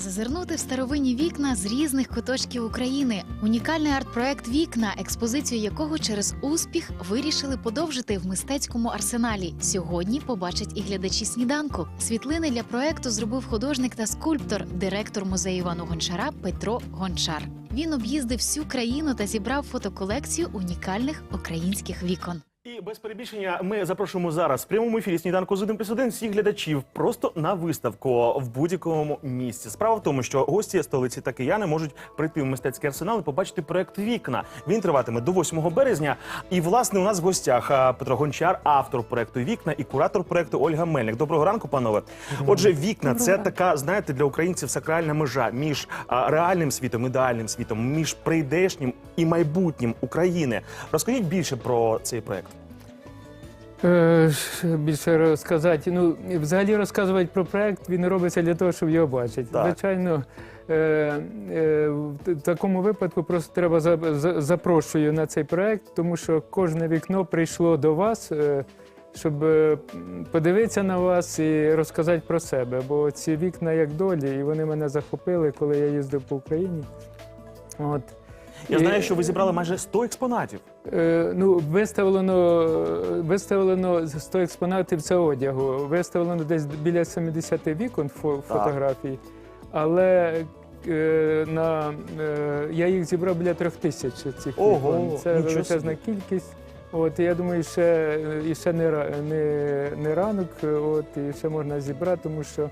Зазирнути в старовинні вікна з різних куточків України. Унікальний арт-проект Вікна, експозицію якого через успіх вирішили подовжити в мистецькому арсеналі. Сьогодні побачать і глядачі сніданку. Світлини для проекту зробив художник та скульптор, директор музею Івану Гончара Петро Гончар. Він об'їздив всю країну та зібрав фотоколекцію унікальних українських вікон. І без перебільшення ми запрошуємо зараз в прямому ефірі сніданку з 1 плюс 1 всіх глядачів просто на виставку в будь-якому місці. Справа в тому, що гості столиці та кияни можуть прийти в мистецький арсенал і побачити проект Вікна. Він триватиме до 8 березня. І власне у нас в гостях Петро Гончар, автор проекту Вікна і куратор проекту Ольга Мельник. Доброго ранку, панове. Отже, вікна це така, знаєте, для українців сакральна межа між реальним світом, ідеальним світом, між прийдешнім і майбутнім України. Розкажіть більше про цей проект. Е, Більше розказати. Ну, взагалі розказувати про проект він робиться для того, щоб його бачити. Так. Звичайно, е, е, в такому випадку просто треба за, за- запрошую на цей проект, тому що кожне вікно прийшло до вас, щоб подивитися на вас і розказати про себе. Бо ці вікна як долі, і вони мене захопили, коли я їздив по Україні. От. Я знаю, що ви зібрали майже 100 експонатів. Е, ну, виставлено, виставлено 100 експонатів це одягу. Виставлено десь біля 70 вікон фо, фотографій. Але е, на, е, я їх зібрав біля трьох тисяч цих Ого, вікон. Це нічого величезна собі. кількість. От, і я думаю, ще, і ще не, ра- не, не ранок, от, і ще можна зібрати, тому що,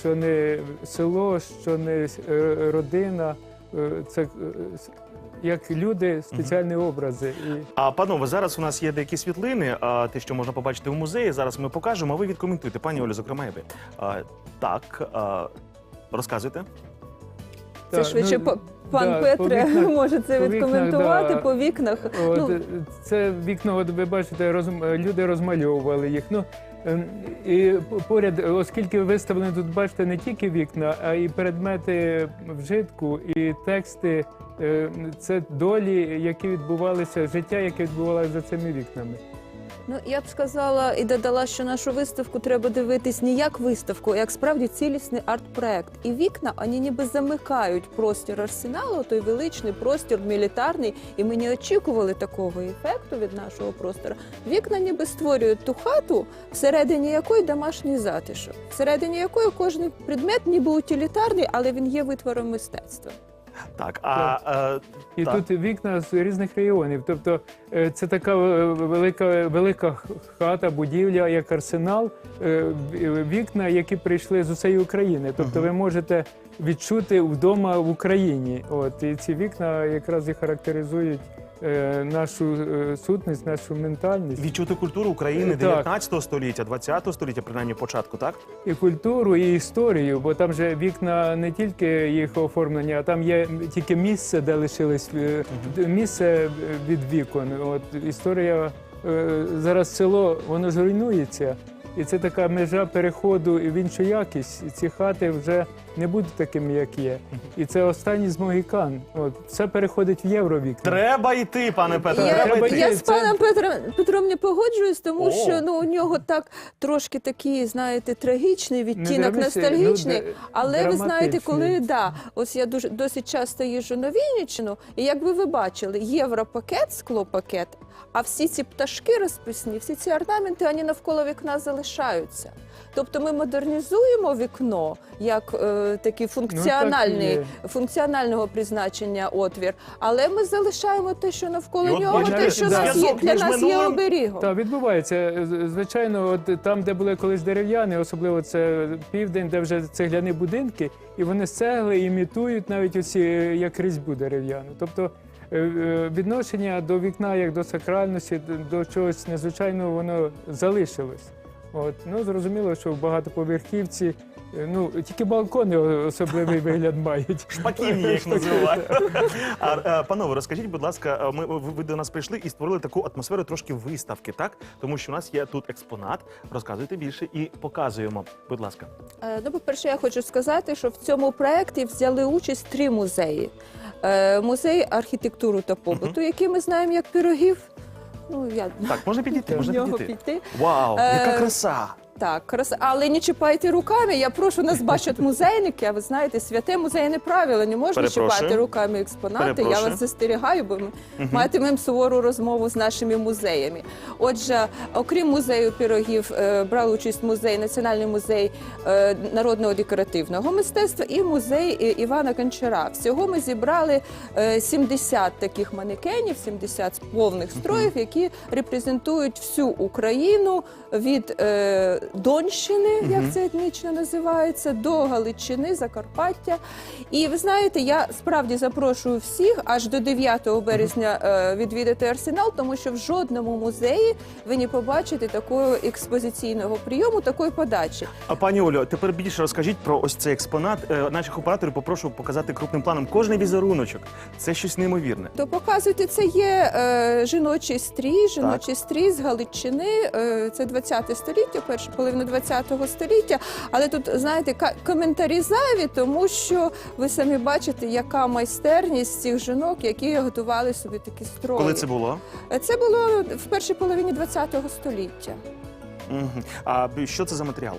що не село, що не е, родина, е, це е, с- як люди, спеціальні образи. І, А панове, зараз у нас є деякі світлини, а, те, що можна побачити в музеї. Зараз ми покажемо. А ви відкоментуйте, пані Олю, зокрема, і ви. А, так, а, розказуйте. Це Так, швидше ну, па- пан да, Петре вікнах- може це по вікнах, відкоментувати да. по вікнах. От, Ну, е, це вікно, от ви бачите, розм- люди розмальовували їх. Ну, і поряд, оскільки виставлені тут, бачите, не тільки вікна, а й предмети вжитку, і тексти. е, Це долі, які відбувалися, життя, яке відбувалося за цими вікнами. Ну я б сказала і додала, що нашу виставку треба дивитись не як виставку, а як справді цілісний арт-проект. І вікна вони ніби замикають простір арсеналу, той величний простір мілітарний. І ми не очікували такого ефекту від нашого простору. Вікна ніби створюють ту хату, всередині якої домашній затишок, всередині якої кожен предмет ніби утилітарний, але він є витвором мистецтва. Так, а е, І Так. тут вікна з різних регіонів. Тобто е, це така е, велика, велика хата, будівля, як арсенал, е, вікна, які прийшли з усієї України. Тобто ви можете відчути вдома в Україні. От і ці вікна якраз і характеризують е, нашу е, сутність, нашу ментальність. відчути культуру України Так. 19 століття, 20 століття, принаймні початку, так? і культуру, і історію, бо там же вікна не тільки їх оформлення, а там є тільки місце, де лишились е, місце е, від вікон. От історія е, зараз село воно ж руйнується. І це така межа переходу в іншу якість. І ці хати вже не будуть такими, як є. І це останній з могікан. От все переходить в євровікна. Треба йти, пане Петро. Я, треба йти. я з паном Петром Петром не погоджуюсь, тому О. що ну у нього так трошки такий, знаєте, трагічний відтінок, драматичний, ностальгічний. ну, Але ви знаєте, коли драматичний. да, ось я дуже досить часто їжджу на Вінниччину, і якби ви бачили, європакет, склопакет, а всі ці пташки розписні, всі ці орнаменти, вони навколо вікна залишаються. Тобто ми модернізуємо вікно як е, такий функціональний, є. функціонального призначення отвір, але ми залишаємо те, що навколо от нього, те, що да. нас є, для між нас є минулим- оберігом. Так, відбувається. Звичайно, от там, де були колись дерев'яні, особливо це південь, де вже цегляні будинки, і вони з цегли імітують навіть оці е, як різьбу дерев'яну. Тобто е, е, відношення до вікна як до сакральності, до чогось незвичайного, воно залишилось. От. Ну, зрозуміло, що в багатоповерхівці е, ну, тільки балкони особливий вигляд мають. Шпаківні їх називають. А, е, Панове, розкажіть, будь ласка, е, ми ви до нас прийшли і створили таку атмосферу трошки виставки, так? Тому що у нас є тут експонат. Розказуйте більше і показуємо. Будь ласка. Ну, по-перше, я хочу сказати, що в цьому проєкті взяли участь три музеї: музей архітектури та побуту, який ми знаємо як пірогів. Ну, я Так, можна підійти, до можна нього підійти. піти. Вау, Е, яка краса! Так, крас... але не чіпайте руками. Я прошу нас бачать музейники. А ви знаєте, святе музейне правило. Не можна Перепрошую. чіпати руками експонати. Я вас застерігаю, бо ми матимемо сувору розмову з нашими музеями. Отже, окрім музею пірогів, е, брав участь музей, Національний музей е, народного декоративного мистецтва і музей е, Івана Кончара. Всього ми зібрали е, 70 таких манекенів, 70 повних строїв, які репрезентують всю Україну від Донщини, як це етнічно називається, до Галичини, Закарпаття. І ви знаєте, я справді запрошую всіх аж до 9 березня е, відвідати арсенал, тому що в жодному музеї ви не побачите такого експозиційного прийому, такої подачі. А пані Олю, тепер більше розкажіть про ось цей експонат. Е, Наших операторів попрошу показати крупним планом кожний візеруночок. Це щось неймовірне. То показуйте, це є е, жіночий стрій, жіночий стрій з Галичини. Е, це 20 століття, перша половина 20 століття. Але тут, знаєте, коментарі зайві, тому що ви самі бачите, яка майстерність цих жінок, які готували собі такі строї. Коли це було? Це було в першій половині 20 століття. А що це за матеріал?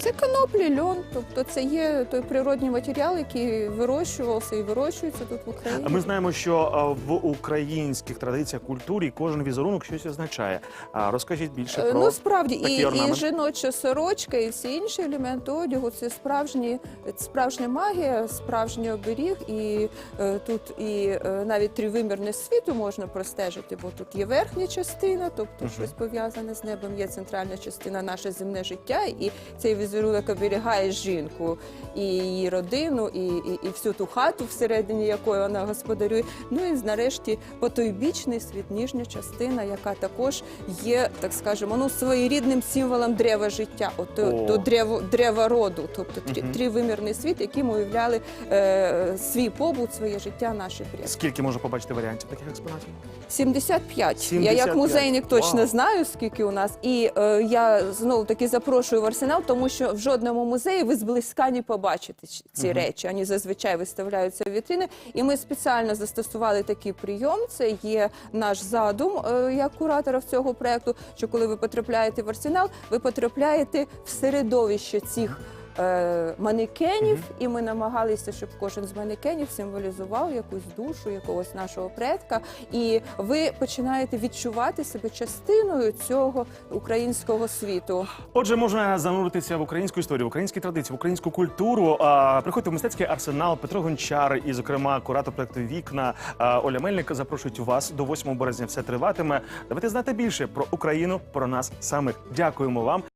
Це коноплі, льон, тобто це є той природний матеріал, який вирощувався і вирощується тут в Україні. А Ми знаємо, що а, в українських традиціях культурі кожен візерунок щось означає. А розкажіть більше Е, про Ну справді і, і жіноча сорочка, і всі інші елементи одягу це справжні справжня магія, справжній оберіг. І е, тут і е, навіть тривимірне світу можна простежити, бо тут є верхня частина, тобто Мгм. щось пов'язане з небом. Є центральна частина, наше земне життя, і цей візерунок оберігає жінку і її родину, і, і, і всю ту хату, всередині якої вона господарює. Ну і нарешті потойбічний світ, ніжня частина, яка також є, так скажемо, ну своєрідним символом древа життя, от до, древо, дерева роду, тобто трі, Мгм. тривимірний світ, яким уявляли е, свій побут, своє життя наші предки. скільки можна побачити варіантів таких експонатів? 75. Я як музейник точно Вау. знаю, скільки у нас. І е, я знову таки запрошую в арсенал, тому що в жодному музеї ви зблизька не побачите ці речі. Вони зазвичай виставляються в вітрини. І ми спеціально застосували такий прийом. Це є наш задум е, як кураторів цього проекту. Що коли ви потрапляєте в арсенал, ви потрапляєте в середовище цих. Е, Манекенів, Мгм. і ми намагалися, щоб кожен з манекенів символізував якусь душу, якогось нашого предка, і ви починаєте відчувати себе частиною цього українського світу. Отже, можна зануритися в українську історію, в українські традиції, в українську культуру. А, Приходьте в мистецький арсенал Петро Гончар і, зокрема, куратор проекту Вікна а, Оля Мельник запрошують вас до 8 березня. Все триватиме. Давайте знати більше про Україну, про нас самих. Дякуємо вам.